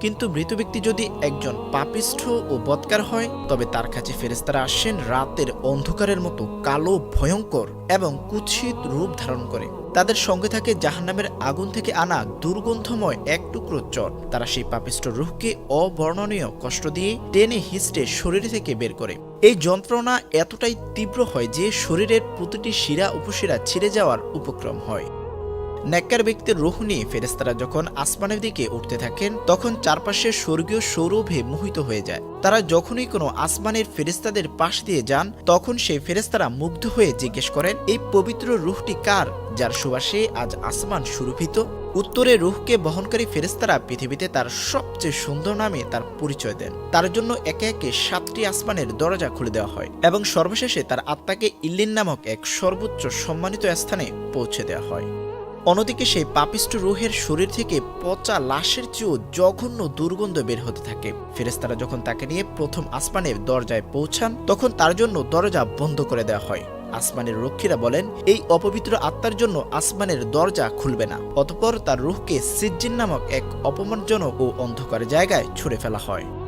কিন্তু মৃত ব্যক্তি যদি একজন পাপিষ্ঠ ও বৎকার হয়, তবে তার কাছে ফেরেস্তারা আসেন রাতের অন্ধকারের মতো কালো, ভয়ঙ্কর এবং কুৎসিত রূপ ধারণ করে। তাদের সঙ্গে থাকে জাহান্নামের আগুন থেকে আনা দুর্গন্ধময় এক টুকরো চট তারা সেই পাপিষ্ঠ রুহকে অবর্ণনীয় কষ্ট দিয়ে টেনে হিস্টে শরীর থেকে বের করে। এই যন্ত্রণা এতটাই তীব্র হয় যে শরীরের প্রতিটি শিরা উপশিরা ছিঁড়ে যাওয়ার উপক্রম হয়। নেককার ব্যক্তির রুহ নিয়ে ফেরেস্তারা যখন আসমানের দিকে উঠতে থাকেন, তখন চারপাশে স্বর্গীয় সৌরভে মোহিত হয়ে যায়। তারা যখনই কোনো আসমানের ফেরেস্তাদের পাশ দিয়ে যান, তখন সেই ফেরেস্তারা মুগ্ধ হয়ে জিজ্ঞেস করেন, এই পবিত্র রুহটি কার, যার সুবাসে আজ আসমান সুরভিত? উত্তরে রুহকে বহনকারী ফেরেস্তারা পৃথিবীতে তার সবচেয়ে সুন্দর নামে তার পরিচয় দেন। তার জন্য একে একে সাতটি আসমানের দরজা খুলে দেওয়া হয় এবং সর্বশেষে তার আত্মাকে ইল্লিন নামক এক সর্বোচ্চ সম্মানিত স্থানে পৌঁছে দেওয়া হয়। অন্যদিকে সেই পাপিষ্ট রুহের শরীর থেকে পচা লাশের চেয়েও জঘন্য দুর্গন্ধ বের হতে থাকে। ফেরেস্তারা যখন তাকে নিয়ে প্রথম আসমানের দরজায় পৌঁছান, তখন তার জন্য দরজা বন্ধ করে দেওয়া হয়। আসমানের রক্ষীরা বলেন, এই অপবিত্র আত্মার জন্য আসমানের দরজা খুলবে না। অতপর তার রুহকে সিজ্জিন নামক এক অপমানজনক ও অন্ধকার জায়গায় ছুড়ে ফেলা হয়।